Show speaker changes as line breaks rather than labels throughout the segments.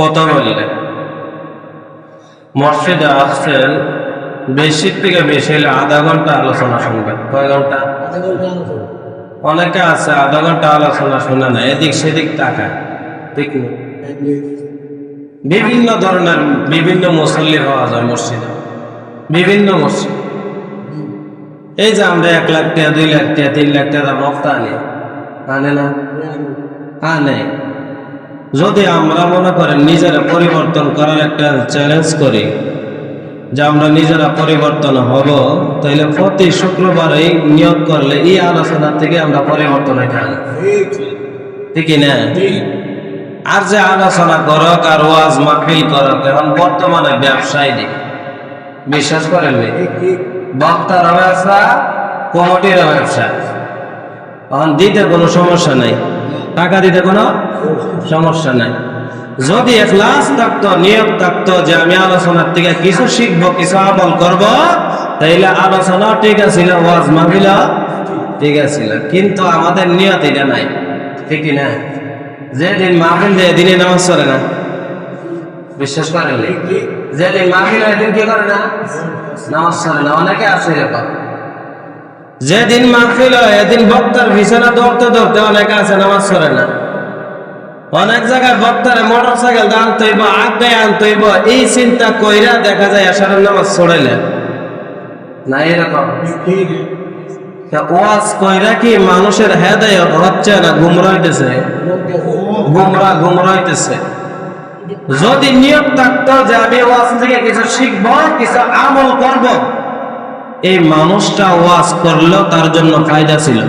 কত বললেন মসজিদে আসছেন বেশি থেকে বেশি হলে আধা ঘণ্টা আলোচনা শুনবেন। কয় ঘণ্টা? অনেকে আছে আধা ঘণ্টা আলোচনা শুনে না এদিক সেদিক তাকায়। ঠিক না? বিভিন্ন ধরনের বিভিন্ন মুসল্লি হওয়া যায় মসজিদে। বিভিন্ন মসজিদ। এই যে আমরা এক লাখ টাকা দুই লাখ টাকা তিন লাখ টাকা বক্তা আনি। আনে না। আনে। যদি আমরা মনে করেন নিজেরা পরিবর্তন করার একটা চ্যালেঞ্জ করি, যে আমরা নিজেরা পরিবর্তন হব তাহলে প্রতি শুক্রবার এই নিয়োগ করলে এই আলোচনা থেকে আমরা পরিবর্তন হয়ে থাকি। ঠিক না? আর যে আলোচনা করক আর ওয়াজ মাহফিল করক, এখন বর্তমানে ব্যবসায় বিশ্বাস করেন বক্তার ব্যবসা, কমিটির ব্যবসা। এখন দিতে কোনো সমস্যা নাই। টাকা দিতে কোনো সমস্যা নাই। যদি এখলাস থাকতো নিয়ম থাকতো যে আমি আলোচনার থেকে কিছু শিখব, কিছু আমল করব, তাইলে আলোচনা ঠিক আছিল, ওয়াজ মাহফিল ঠিক আছিল। কিন্তু আমাদের নিয়ত এটা নাই, ঠিক না? যেদিন মাহফিল দেয় দিনে নামাজ চলে না। বিশ্বাস করেন? যেদিন মাহফিল দিন কি করে না? নামাজ চলে না, অনেকে আছে এরকম। যেদিন মাহফিল হয়, এদিন বক্তার বিছানা ধরতে ধরতে অনেকে আছে, নামাজ পড়ে না। অনেক জায়গায় বক্তারে মোটর সাইকেল আনতে হইব, আগে আনতে হইব, এই চিন্তা কইরা দেখা যায় আসারের নামাজ ছড়াইলে না এরকম ওয়াজ কইরা কি মানুষের হেদায়ত হচ্ছে না গুমরাইতেছে? গুমরা গুমরাইতেছে। যদি নিয়ম থাকতো যে আমি ওয়াজ থেকে কিছু শিখব, কিছু আমল করব এই মানুষটা ওয়াজ করলেও তার জন্য ফায়দা ছিল।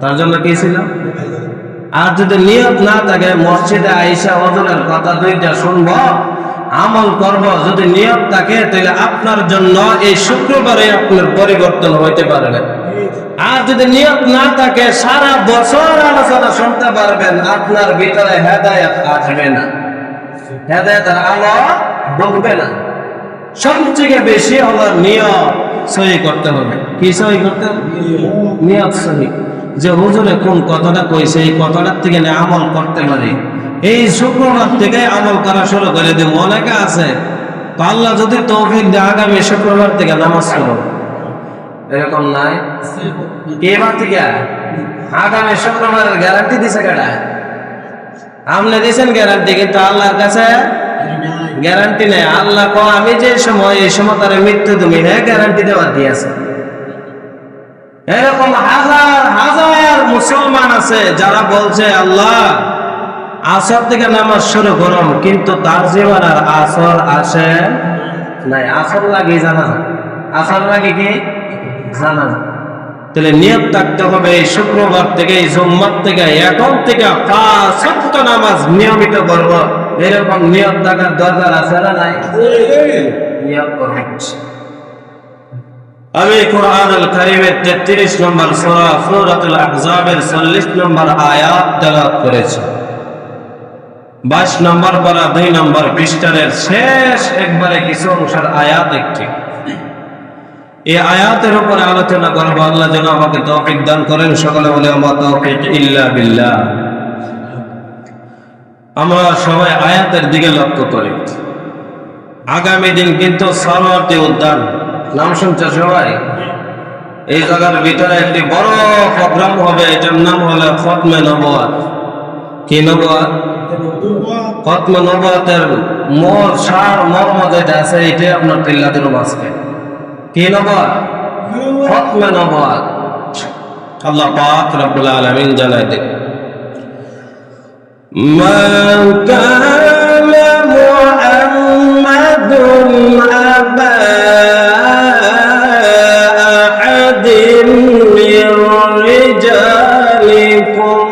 তার জন্য কি ছিল? আর যদি নিয়ত না থাকে, মসজিদে আইসা অজনের কথা দুইটা শুনব, আমল করব, যদি নিয়ত থাকে, তাহলে আপনার জন্য এই শুক্রবারে আপনার পরিবর্তন হইতে পারে না। আর যদি নিয়ত না থাকে, সারা বছর আলোচনা শুনতে পারবেন, আপনার ভিতরে হেদায়ত আসবে না। হেদায়তের আলো ঢুকবে না। সবথেকে বেশি হলো নিয়ত। সহি করতে হবে। কি সহি করতে হবে? নিয়ত সহি। যে হুজুরে কোন কথাটা কইছে এই কথাটার থেকে আমল করতে পারি। এই শুক্রবার থেকে আমল করা শুরু করে দিব। অনেকে আছে আল্লাহ যদি তৌফিক দেয়, আগামী শুক্রবার থেকে নামাজ পড়ো। এরকম নাই? এবার থেকে আগামী শুক্রবারের গ্যারান্টি দিছে কেডা? আপনি দিছেন গ্যারান্টি কিন্তু আল্লাহর কাছে গ্যারান্টি নেই। আল্লাহ কো আমি যে সময়, এই সময় তার মৃত্যু তুমি হ্যাঁ গ্যারান্টি দেওয়া দিয়েছে এরকম হাজার হাজার মুসলমান আছে, যারা বলছে, আল্লাহ, আসর থেকে নামাজ শুরু করুন, কিন্তু তার জীবন আর আসর আসে নাই। আসর লাগে জানা। আসর লাগে কি? জানা। তাহলে নিয়ত থাকতে হবে এই শুক্রবার থেকে এই সোমবার থেকে এখন থেকে পাঁচ নামাজ নিয়মিত করব। এরকম নিয়ত থাকার দরকার আছে না নাই? নিয়ত করব আমি কোরআন আল কারিমের তেত্রিশ নম্বর সোরা সুরাতুল আহজাবের চল্লিশ নম্বর আয়াত তেলাওয়াত করেছি। বাইশ নম্বর পারা দুই নম্বর পৃষ্ঠানের শেষ একবারে কিছু অংশের আয়াত একটি। এই আয়াতের উপরে আলোচনা করব। আল্লাহ যেন আমাকে তৌফিক দান করেন। সকলে বলে আমার তৌফিক ইল্লা বিল্লাহ। আমরা সবাই আয়াতের দিকে লক্ষ্য করি। আগামী দিন কিন্তু সরোয়ার্তী উদ্যান। নাম শুনছে সবাই? এই জায়গার ভিতরে একটি বড় প্রোগ্রাম হবে, এটার নাম হলো ফতমে নবাত। কি নবাত? ফতমে নবাতের মোর, সার, মর্ম যেটা আছে, এটাই আপনার তিল্লাদের মাঝকে কি নবাত? ফতমে নবাত। আল্লাহ পাক রব্বুল আলামিন জানাই দেন। ما كان محمد أبا أحد من رجالكم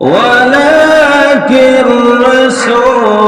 ولكن رسول